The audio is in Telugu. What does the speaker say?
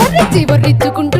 వర్రిచ్చి వర్రిచ్చుకుంటూ